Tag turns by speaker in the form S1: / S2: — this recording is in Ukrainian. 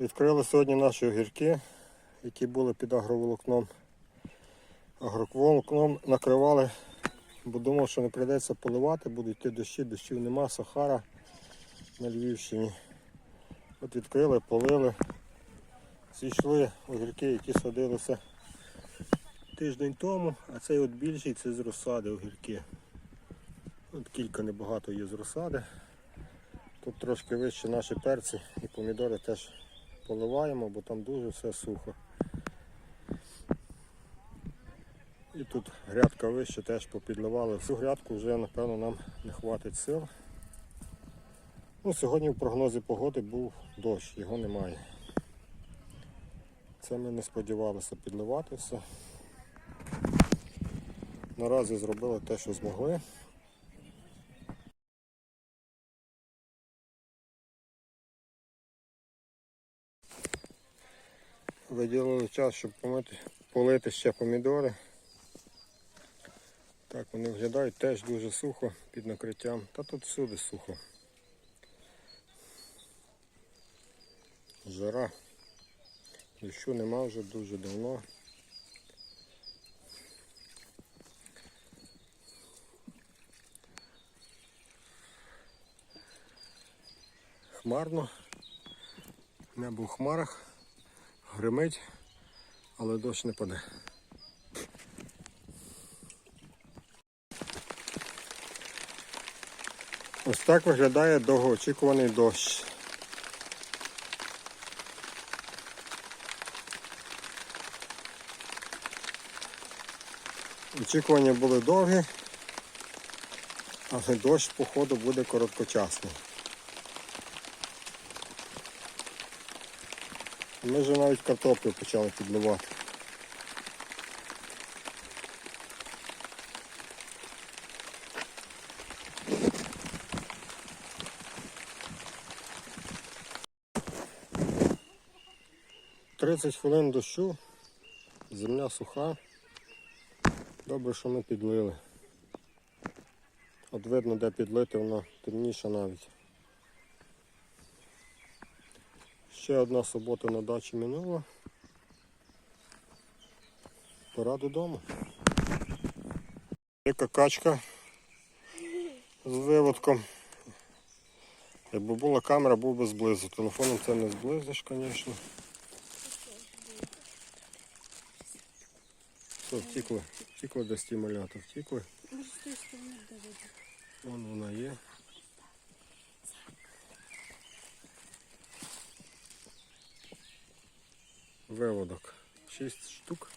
S1: Відкрили сьогодні наші огірки, які були під агроволокном. Агроволокном накривали, бо думав, що не прийдеться поливати, будуть йти дощі, дощів нема, Сахара на Львівщині. От відкрили, полили. Зійшли огірки, які садилися тиждень тому, а цей от більший це з розсади огірки. От кілька небагато є з розсади. Тут трошки вище наші перці і помідори теж поливаємо, бо там дуже все сухо. І тут грядка вище теж попідливали. Всю грядку вже напевно нам не хватить сил. Ну, Сьогодні в прогнозі погоди був дощ, його немає. Це ми не сподівалися підливати все. Наразі зробили те, що змогли. Виділили час, щоб помити, полити ще помідори. Так, вони виглядають теж дуже сухо під накриттям. Та тут всюди сухо. Жара. Дощу нема вже дуже давно. Хмарно. Небо в хмарах. Гримить, але дощ не паде. Ось так виглядає довгоочікуваний дощ. Очікування були довгі, але дощ, походу, буде короткочасний. Ми вже навіть картоплю почали підливати. Тридцять хвилин дощу, земля суха. Добре, що ми підлили. От видно, де підлити, воно темніше навіть. Ще одна субота на дачі минула. Пора додому. Є какачка з виводком. Якби була камера, був би зблизу. Телефоном це не зблизиш, звісно. Все, втікли. Втікли десь ті малята, втікли. Вон вона є. Виводок. 6 штук.